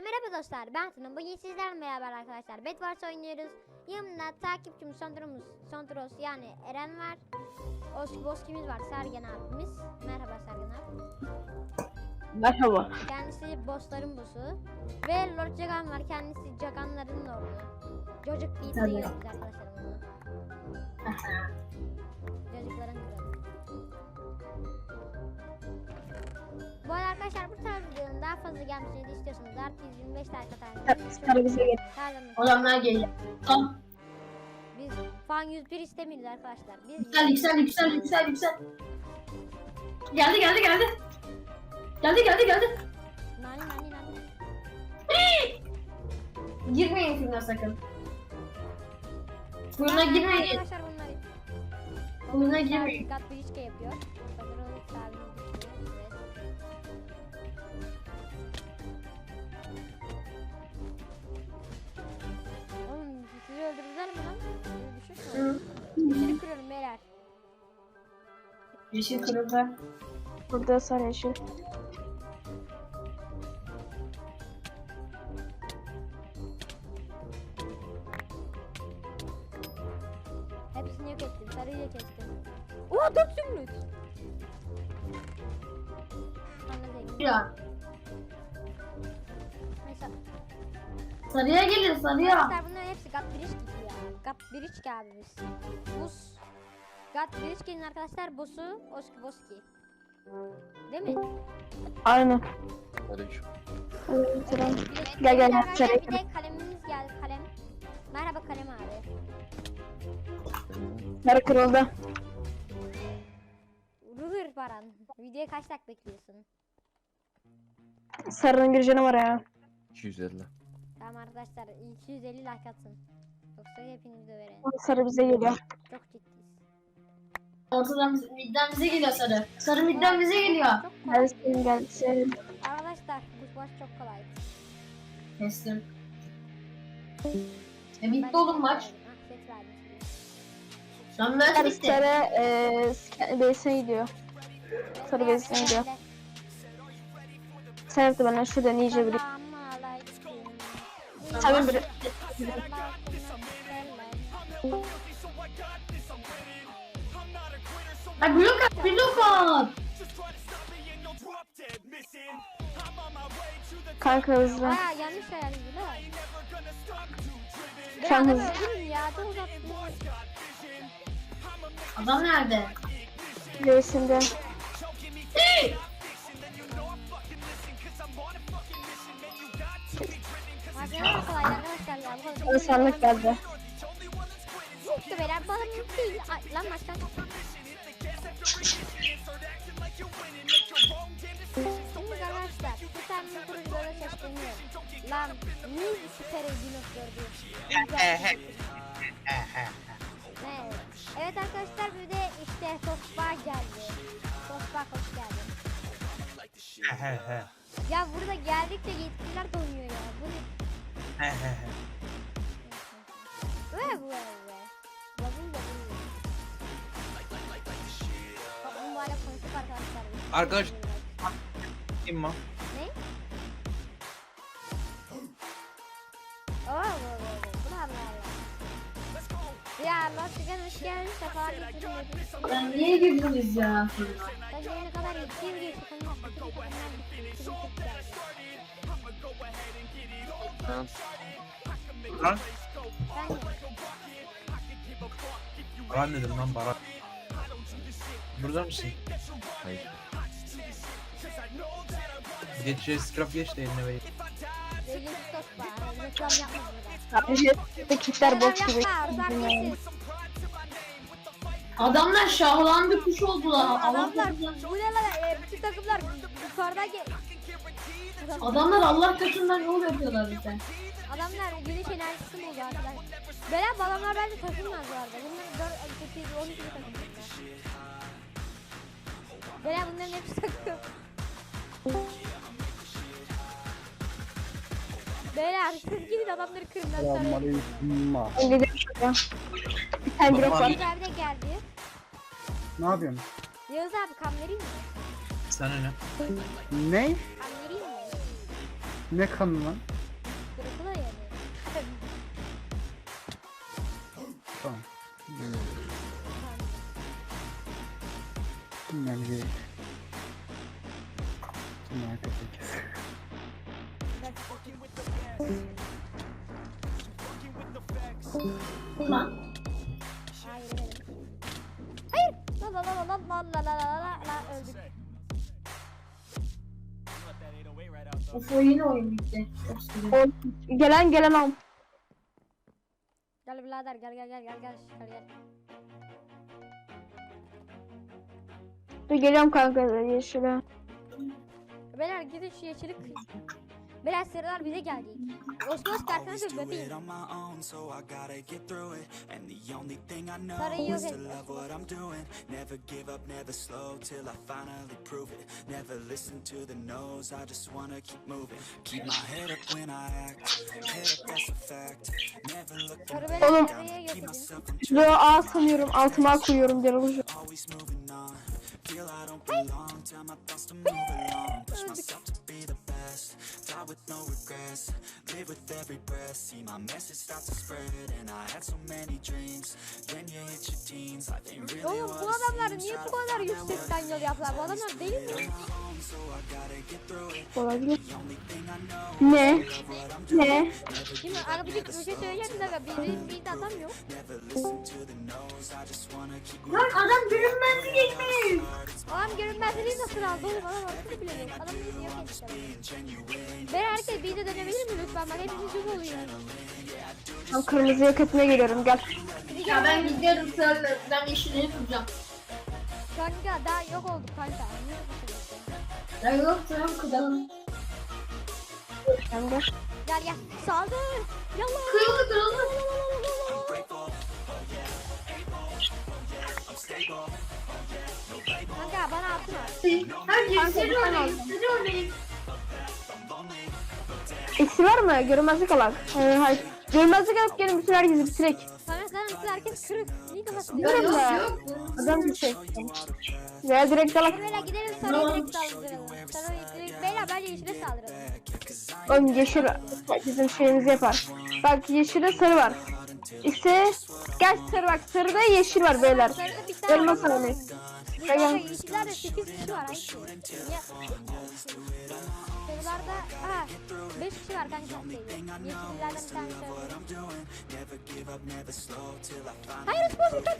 merhaba dostlar. Ben Tuna. Bugün sizlerle beraber arkadaşlar Bedwars oynuyoruz. Yanımda takipçimiz Sondros, Sondros yani Eren var. Oski Boski'miz var. Sergen abimiz. Merhaba Sergen abi. Merhaba. Kendisi bossların bossu. Ve Lord Jagan var. Kendisi Jaganların lordu. Çocuk Tabii. yiyoruz arkadaşlar bunu. Çocukların kralı. Arkadaşlar bu tarz videonun daha fazla gelmesini de istiyorsanız artı 125 like atarsanız Sarı bize gel. Adamlar geliyor. Tam biz fan 101 istemiyoruz arkadaşlar. Biz yüksel yüksel yüksel yüksel yüksel. Geldi geldi geldi. Geldi geldi geldi. nani nani nani. Girmeyin filmine sakın. Fırına Nani, girmeyin. Arkadaşlar bunları. Fırına girmeyin. Gat Bridge yapıyor. Yeşil kırıldı. Burada sarı yeşil. Hepsini yok ettim. Sarıyla kestim. Oha dört zümrüt. Ya Neyse. sarıya gelin sarıya. Arkadaşlar bunların hepsi Gat Bridge gibi ya. Gat Bridge abimiz. Buz. Gat Bridge'nin arkadaşlar boss'u Oski Boski. Değil mi? Aynen. Aleyküm. De- Gel, gel, Bir de kalemimiz geldi kalem. Merhaba kalem abi. Sarı kırıldı. Ruhur Baran. Videoya kaç dakika bekliyorsun? Sarının bir canı var ya. 250. Tamam arkadaşlar 250 like atın. Yoksa hepinizi döverim. Sarı bize geliyor. Çok ciddiyiz. Ortadan bize- midden bize geliyor sarı. Sarı midden bize geliyor. Çok kolay. Gelsin gelsin. Arkadaşlar bu baş çok kolay. Kestim. E bitti oğlum maç. Ah, set verdim. Şu an maç Sarı bitti. sarı eee base'ine gidiyor. Sarı base'ine gidiyor. Sen yaptı bana şuradan iyice bir. Tabii bir. Ay blok at blok at. Kanka hızlı. Aa yanlış ayarladı Sen adamı hızlı. Adam nerede? Sarı sandık geldi. Yoktu beyler. Balım değil. Ay, lan maçtan. Şimdi arkadaşlar bir tane sesleniyorum. Lan niye süper dinozor diyor? Ne? Evet arkadaşlar bir de işte Tosba geldi. Tosba hoş geldin. Ya burada geldikçe yetkililer donuyor ya. Bu ne? Ve bu Arkadaş- Kim mi? Ne? Oo, oo, oo. Bu ne Allah. Ya Allah sigara hoş geldin. Sefalar getirin. Lan niye girdiniz ya? Ben gelene kadar yetkiye gidiyor. Sakın bütün kadınlar gitti. Bütün kız geldi. Lan. Ben Baran dedim lan Baran. Burada mısın? Hayır. Geç scrap geç de eline vereyim. Recep Tosba. Reklam yapma burada. Abi kitler boş gibi. Adamlar şahlandı kuş oldular. Adamlar bu ne lan e, bütün takımlar yukarıdaki adamlar Allah katından yol yapıyorlar bize. adamlar güneş enerjisi mi oldu arkadaşlar? Böyle adamlar bence takılmaz bu arada. Bunlar 4, 8, 12 takım. Böyle bunların hepsi takım. Beyler siz gidin adamları kırın ben sonra. Ben gidiyorum şuraya. Bir tane blok var. Yavuz abi de geldi. Ne yapıyorsun? Yavuz abi kan vereyim mi? Sana ne? Ne? Kan vereyim mi? Ne kanı lan? Kırıklar yani. Tamam. Bilmem gerek. Peki. Lan. Hayır. La la la la la la la la la öldük. Of o yine oyun bitti. Gelen gelen al. Gel birader gel gel gel gel gel gel gel. Dur geliyorum kanka yeşile. Beyler gidin şu yeşili. Beyler sıralar bize. Osmos kartına dön bebeğim. Sarıyı yok et. love what I'm doing. Never give up, never slow till I finally prove it. Never listen to the no's, I just wanna keep moving. Keep my head up when I act, head up that's a fact. Never look Sarı back, Oğlum. Şuraya A sanıyorum altıma koyuyorum gel always moving on. Feel I don't belong, tell my thoughts to move along. Push myself to be the best, die with no regrets. Live with every breath, see my message start to spread. And I had so many dreams. Then you hit your teens, life ain't really Oğlum bu adamlar niye bu kadar find out yüksek what yol yaptılar? Bu adamlar değil mi? Olabilir. Ne? Ne? Şimdi ara bir, şey söyleyeceğim de bir, bir de adam yok. Lan adam görünmezlik etmiş. Aldı oğlum? Adam orası bile yok. Adam bizi yok etmişler. Ben herkes bir de dönebilir mi lütfen? Bak hepimiz yok oluyor. Ben kırmızı yok etmeye geliyorum gel. Ya gel. ben gidiyorum sırayla. Ben yeşilleri tutacağım. Kanka daha yok olduk kanka. Niye bu? Ya yok kıralım. Gel gel. Gel gel. Saldır. Yallah. Kırıldı kırıldı. Kanka bana atma. Oynayın. aldım. Yeşilleri oynayın. Eksi var mı? Görünmezlik alan. Ee, hayır. Görünmezlik alıp gelin bütün herkesi bitirek. Sana sana herkes kırık. Niye kafası Yok yok. Adam bir şey. Veya direkt. Hadi beyler gidelim sarıya direkt saldıralım. Direkt beyler bence yeşile saldıralım. Oğlum yeşil bizim şeyimizi yapar. Bak yeşilde sarı var. İşte gel sarı bak sarıda yeşil var beyler. Sarıda bir tane Elma sarı. Burada yeşillerde 8 kişi var. Şey. Sarılarda ha 5 kişi var kanka. Yeşillerden bir tane Hayır Osman'ım kaç.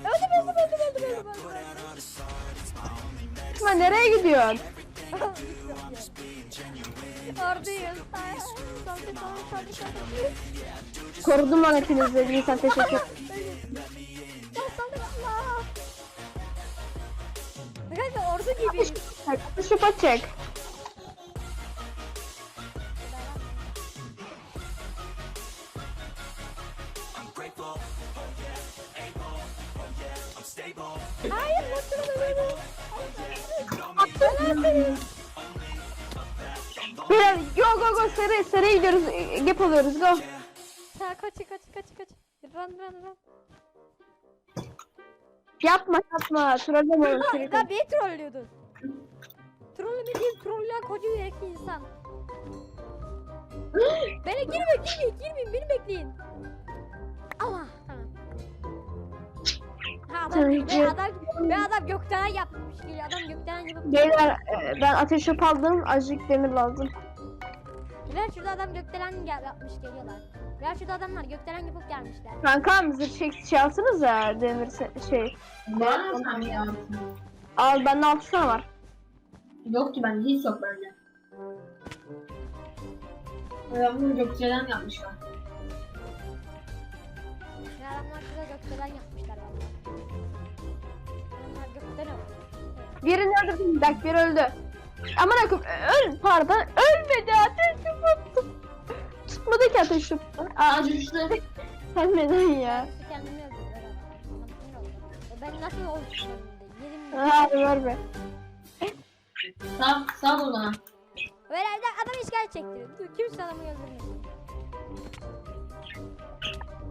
Öldüm öldüm öldüm öldüm öldüm. Osman nereye gidiyorsun? Oradayız. Korudum lan hepinizi. Nisan teşekkür. Ordu gibi. Atış yapacak. Hayır nasıl böyle? Attın Beyler go go go sarı sarıya gidiyoruz. Gap alıyoruz go. Ya kaç kaç kaç kaç. Run run run. Yapma yapma. Trolleme seni. beni trollüyordun. Trollü bir değil, trollüyen koca yürekli insan. Beni girme, girmeyin, girmeyin, beni bekleyin. Allah, tamam. Ha adam, be adam, be adam gökten yapmış geliyor. Adam gökten yapıp Beyler e, ben ateş yap aldım. Azıcık demir lazım. Ver şurada adam gökdelen yapmış geliyorlar. Ver şurada adamlar gökdelen yapıp gelmişler. Kankam zırh çek şey alsınız ya demir se- şey. Var mı sen ya? Al bende 6 tane var. Yok ki bende hiç yok bende. Adamın gökçeden yapmışlar. Ya adamlar şurada gökdelen yapmışlar valla. Adamlar gökdelen Birini öldürdüm. Bir dakika biri öldü. Aman akım öl pardon ateş yaptım. Aa düştü. sen neden ya? Kendimi. E Ben nasıl? Yerim Hadi ver be. Sağ, sağ ol bana. Herhalde adam işgal çekti. Dur kimse adamı öldürmesin.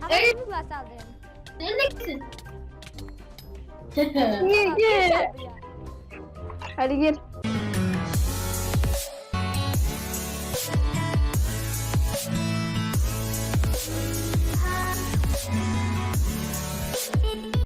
Ama Evet. yumrukla saldırın. Neredesin? Gir gir. Hadi gir.